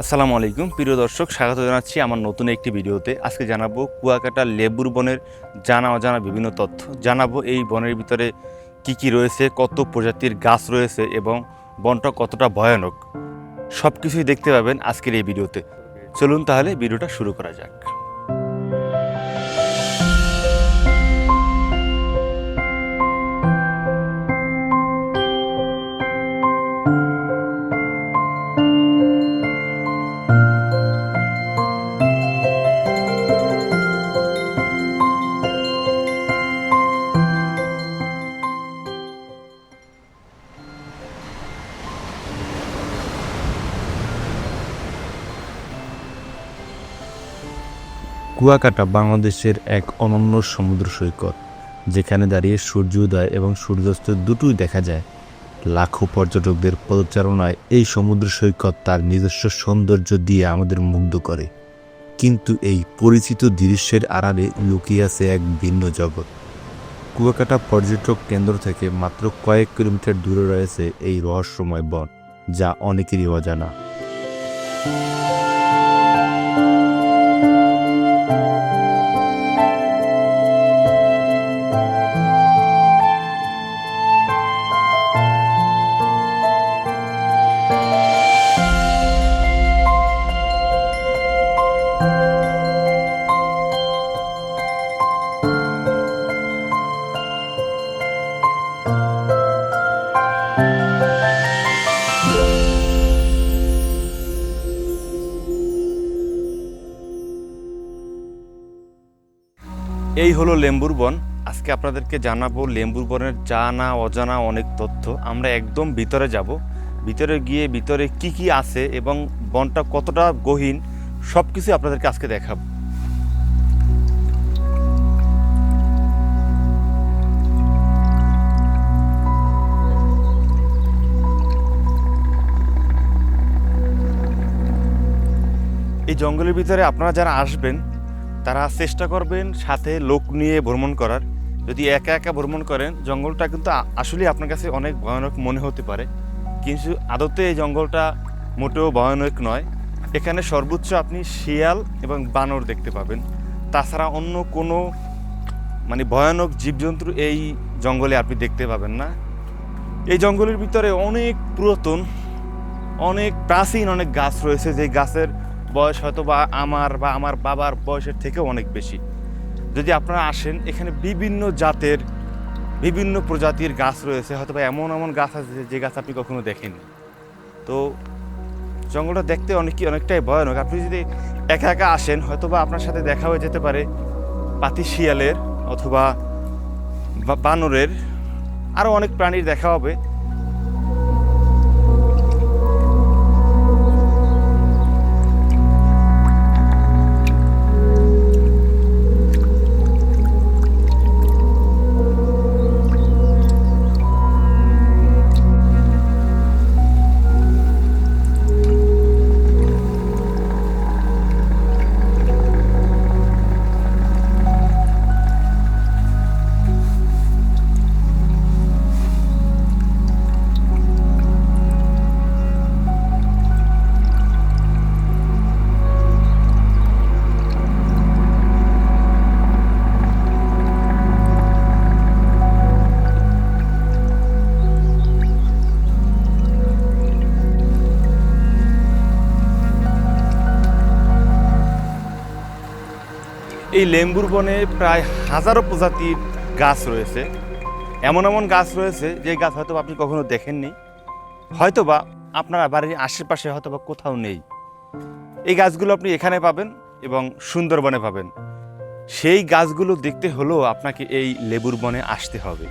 আসসালামু আলাইকুম। প্রিয় দর্শক, স্বাগত জানাচ্ছি আমার নতুন একটি ভিডিওতে। আজকে জানাব কুয়াকাটা লেবুর বনের জানা অজানা বিভিন্ন তথ্য। জানাব এই বনের ভিতরে কি কি রয়েছে, কত প্রজাতির গাছ রয়েছে এবং বনটা কতটা ভয়ানক। সব কিছুই দেখতে পাবেন আজকের এই ভিডিওতে। চলুন তাহলে ভিডিওটা শুরু করা যাক। কুয়াকাটা বাংলাদেশের এক অনন্য সমুদ্র সৈকত, যেখানে দাঁড়িয়ে সূর্যোদয় এবং সূর্যাস্ত দুটোই দেখা যায়। লাখো পর্যটকদের পদচারণায় এই সমুদ্র সৈকত তার নিজস্ব সৌন্দর্য দিয়ে আমাদের মুগ্ধ করে। কিন্তু এই পরিচিত দৃশ্যের আড়ালে লুকিয়ে আছে এক ভিন্ন জগৎ। কুয়াকাটা পর্যটক কেন্দ্র থেকে মাত্র কয়েক কিলোমিটার দূরে রয়েছে এই রহস্যময় বন, যা অনেকেরই অজানা। এই হলো লেম্বুর বন। আজকে আপনাদেরকে জানাব লেম্বুর বনের জানা, অজানা অনেক তথ্য। আমরা একদম ভিতরে যাব। ভিতরে গিয়ে ভিতরে কি কি আছে এবং বনটা কতটা গহীন সব কিছু আপনাদেরকে আজকে দেখাবো। এই জঙ্গলের ভিতরে আপনারা যারা আসবেন তারা চেষ্টা করবেন সাথে লোক নিয়ে ভ্রমণ করার। যদি একা একা ভ্রমণ করেন, জঙ্গলটা কিন্তু আ- আসলেই আপনার কাছে অনেক ভয়ানক মনে হতে পারে। কিন্তু আদতে এই জঙ্গলটা মোটেও ভয়ানক নয়। এখানে সর্বোচ্চ আপনি শিয়াল এবং বানর দেখতে পাবেন। তাছাড়া অন্য কোনো মানে ভয়ানক জীবজন্তু এই জঙ্গলে আপনি দেখতে পাবেন না। এই জঙ্গলের ভিতরে অনেক পুরাতন, অনেক প্রাচীন অনেক গাছ রয়েছে। যে গাছের বয়স হয়তো বা আমার বা আমার বাবার বয়সের থেকেও অনেক বেশি। যদি আপনারা আসেন, এখানে বিভিন্ন জাতের, বিভিন্ন প্রজাতির গাছ রয়েছে। হয়তো বা এমন এমন গাছ আছে যে গাছ আপনি কখনো দেখেননি। তো জঙ্গলটা দেখতে অনেকই অনেকটাই ভয়ানক। আপনি যদি একা একা আসেন, হয়তো বা আপনার সাথে দেখা হয়ে যেতে পারে পাতি শিয়ালের অথবা বানরের। আরও অনেক প্রাণীর দেখা হবে। এই লেম্বুর বনে প্রায় হাজারো প্রজাতির গাছ রয়েছে। এমন এমন গাছ রয়েছে, যে গাছ হয়তো আপনি কখনো দেখেননি। হয়তোবা আপনার বাড়ির আশেপাশে হয়তোবা কোথাও নেই। এই গাছগুলো আপনি এখানে পাবেন এবং সুন্দরবনে পাবেন। সেই গাছগুলো দেখতে হলেও আপনাকে এই লেবুর বনে আসতে হবে।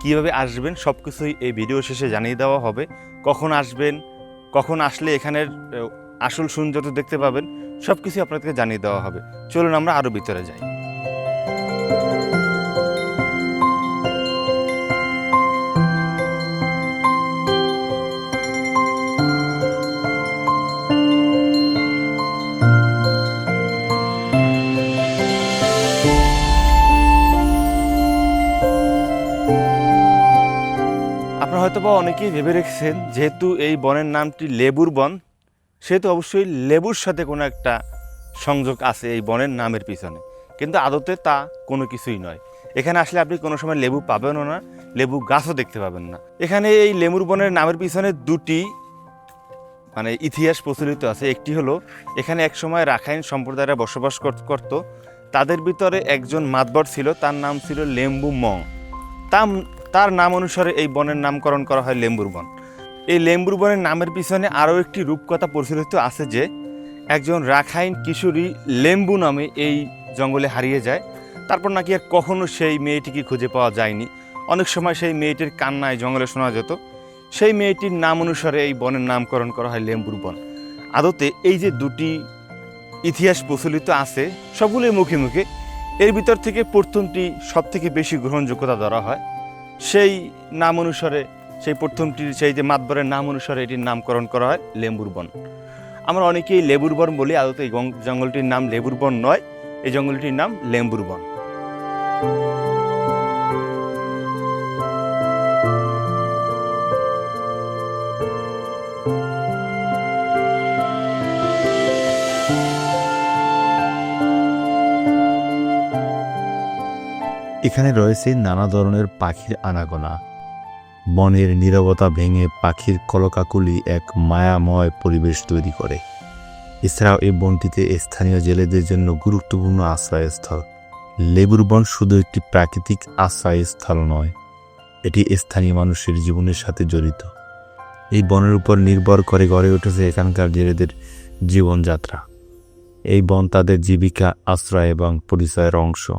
কীভাবে আসবেন সব কিছুই এই ভিডিও শেষে জানিয়ে দেওয়া হবে। কখন আসবেন, কখন আসলে এখানের আসল সৌন্দর্য দেখতে পাবেন সব কিছু আপনাদেরকে জানিয়ে দেওয়া হবে। চলুন আমরা আরও ভিতরে যাই। হয়তো অনেকেই ভেবে রেখেছেন, যেহেতু এই বনের নামটি লেবুর বন সেহেতু অবশ্যই লেবুর সাথে কোনো একটা সংযোগ আছে এই বনের নামের পিছনে। কিন্তু আদতে তা কোনো কিছুই নয়। এখানে আসলে আপনি কোনো সময় লেবু পাবেনও না, লেবু গাছও দেখতে পাবেন না। এখানে এই লেবুর বনের নামের পিছনে দুটি মানে ইতিহাস প্রচলিত আছে। একটি হলো, এখানে একসময় রাখাইন সম্প্রদায়রা বসবাস কর- করত। তাদের ভিতরে একজন মাতবর ছিল, তার নাম ছিল লেম্বু মং। তার নাম অনুসারে এই বনের নামকরণ করা হয় লেম্বুর বন। এই লেম্বুর বনের নামের পিছনে আরও একটি রূপকথা প্রচলিত আছে যে, একজন রাখাইন কিশোরী লেম্বু নামে এই জঙ্গলে হারিয়ে যায়। তারপর নাকি আর কখনো সেই মেয়েটিকে খুঁজে পাওয়া যায়নি। অনেক সময় সেই মেয়েটির কান্নায় জঙ্গলে শোনা যেত। সেই মেয়েটির নাম অনুসারে এই বনের নামকরণ করা হয় লেম্বুর বন। আদতে এই যে দুটি ইতিহাস প্রচলিত আছে, সবগুলোই মুখে মুখে, এর ভিতর থেকে প্রথমটি সব থেকে বেশি গ্রহণযোগ্যতা ধরা হয়। সেই নাম অনুসারে সেই প্রথমটির সেই যে মাতবরের নাম অনুসারে এটির নামকরণ করা হয় লেম্বুর বন আমরা অনেকেই লেবুর বন বলি, আদতে এই জঙ্গলটির নাম লেবুর বন নয়, এই জঙ্গলটির নাম লেম্বুর বন এখানে রয়েছে নানা ধরনের পাখির আনাগোনা। বনের নীরবতা ভেঙে পাখির কলকাকুলি এক মায়াময় পরিবেশ তৈরি করে। এছাড়াও এই বনটিতে স্থানীয় জেলেদের জন্য গুরুত্বপূর্ণ আশ্রয়স্থল। লেবুর বন শুধু একটি প্রাকৃতিক আশ্রয়স্থল নয়, এটি স্থানীয় মানুষের জীবনের সাথে জড়িত। এই বনের উপর নির্ভর করে গড়ে উঠেছে এখানকার জেলেদের জীবনযাত্রা। এই বন তাদের জীবিকা, আশ্রয় এবং পরিচয়ের অংশ।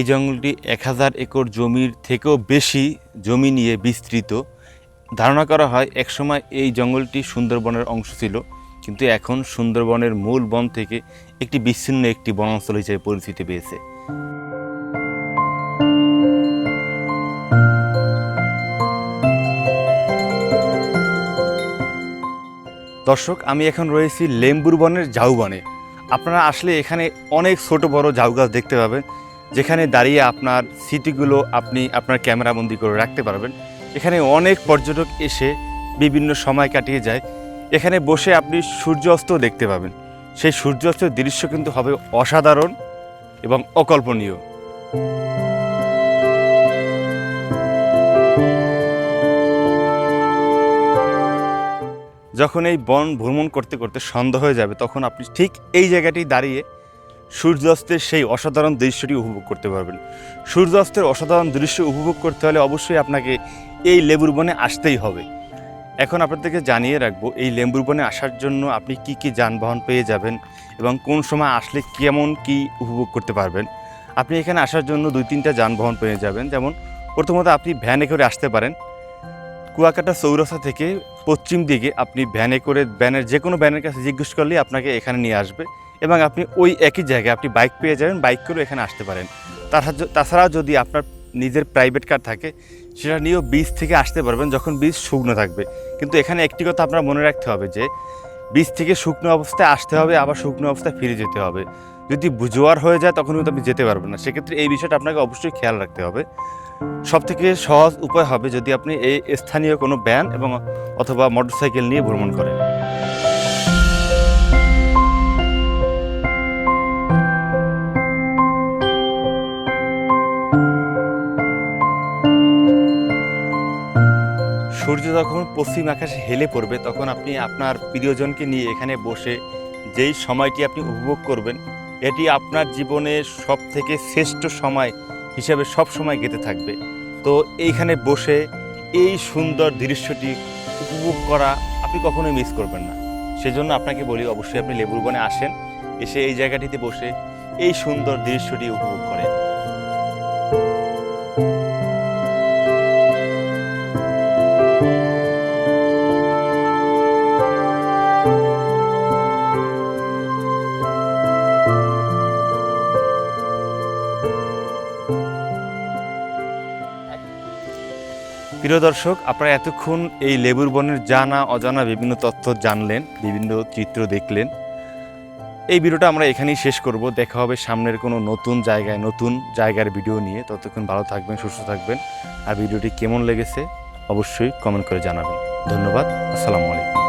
এই জঙ্গলটি এক হাজার একর জমির থেকেও বেশি জমি নিয়ে বিস্তৃত। ধারণা করা হয় একসময় এই জঙ্গলটি সুন্দরবনের অংশ ছিল, কিন্তু এখন সুন্দরবনের মূল বন থেকে একটি বিচ্ছিন্ন একটি বনাঞ্চল হিসেবে পরিচিতি পেয়েছে। দর্শক, আমি এখন রয়েছি লেম্বুর বনের ঝাউবনে আপনারা আসলে এখানে অনেক ছোট বড় ঝাউ গাছ দেখতে পাবেন। যেখানে দাঁড়িয়ে আপনার স্মৃতিগুলো আপনি আপনার ক্যামেরাবন্দি করে রাখতে পারবেন। এখানে অনেক পর্যটক এসে বিভিন্ন সময় কাটিয়ে যায়। এখানে বসে আপনি সূর্যাস্ত দেখতে পাবেন। সেই সূর্যাস্তের দৃশ্য কিন্তু হবে অসাধারণ এবং অকল্পনীয়। যখন এই বন ভ্রমণ করতে করতে সন্ধ্যা হয়ে যাবে, তখন আপনি ঠিক এই জায়গাটি দাঁড়িয়ে সূর্যাস্তের সেই অসাধারণ দৃশ্যটি উপভোগ করতে পারবেন। সূর্যাস্তের অসাধারণ দৃশ্য উপভোগ করতে হলে অবশ্যই আপনাকে এই লেবুর বনে আসতেই হবে। এখন আপনাদেরকে জানিয়ে রাখব, এই লেবুর বনে আসার জন্য আপনি কি কি যানবাহন পেয়ে যাবেন এবং কোন সময় আসলে কেমন কি উপভোগ করতে পারবেন। আপনি এখানে আসার জন্য দুই তিনটা যানবাহন পেয়ে যাবেন। যেমন, প্রথমত আপনি ভ্যানে করে আসতে পারেন। কুয়াকাটা চৌরাস্তা থেকে পশ্চিম দিকে আপনি ভ্যানে করে, ভ্যানের যে কোনো ভ্যানের কাছে জিজ্ঞেস করলেই আপনাকে এখানে নিয়ে আসবে। এবং আপনি ওই একই জায়গায় আপনি বাইক পেয়ে যাবেন বাইক করে এখানে আসতে পারেন। তাছাড়া যদি আপনার নিজের প্রাইভেট কার থাকে, সেটা নিয়েও বীজ থেকে আসতে পারবেন যখন বীজ শুকনো থাকবে। কিন্তু এখানে একটি কথা আপনার মনে রাখতে হবে যে বীজ থেকে শুকনো অবস্থায় আসতে হবে, আবার শুকনো অবস্থায় ফিরে যেতে হবে। যদি জোয়ার হয়ে যায়, তখন কিন্তু আপনি যেতে পারবেন না। সেক্ষেত্রে এই বিষয়টা আপনাকে অবশ্যই খেয়াল রাখতে হবে। সব থেকে সহজ উপায় হবে যদি আপনি এই স্থানীয় কোনো ব্যান এবং অথবা মোটরসাইকেল নিয়ে ভ্রমণ করেন। সূর্য যখন পশ্চিম আকাশে হেলে পড়বে, তখন আপনি আপনার প্রিয়জনকে নিয়ে এখানে বসে যেই সময়টি আপনি উপভোগ করবেন, এটি আপনার জীবনে সব থেকে শ্রেষ্ঠ সময় হিসাবে সব সময় গেতে থাকবে। তো এইখানে বসে এই সুন্দর দৃশ্যটি উপভোগ করা আপনি কখনোই মিস করবেন না। সেজন্য আপনাকে বলি, অবশ্যই আপনি লেবুর বনে আসেন, এসে এই জায়গাটিতে বসে এই সুন্দর দৃশ্যটি উপভোগ করেন। প্রিয় দর্শক, আপনারা এতক্ষণ এই লেবুর বনের জানা, অজানা বিভিন্ন তথ্য জানলেন, বিভিন্ন চিত্র দেখলেন। এই ভিডিওটা আমরা এখানেই শেষ করব। দেখা হবে সামনের কোনো নতুন জায়গায়, নতুন জায়গার ভিডিও নিয়ে। ততক্ষণ ভালো থাকবেন, সুস্থ থাকবেন। আর ভিডিওটি কেমন লেগেছে, অবশ্যই কমেন্ট করে জানাবেন। ধন্যবাদ, আসসালামু আলাইকুম।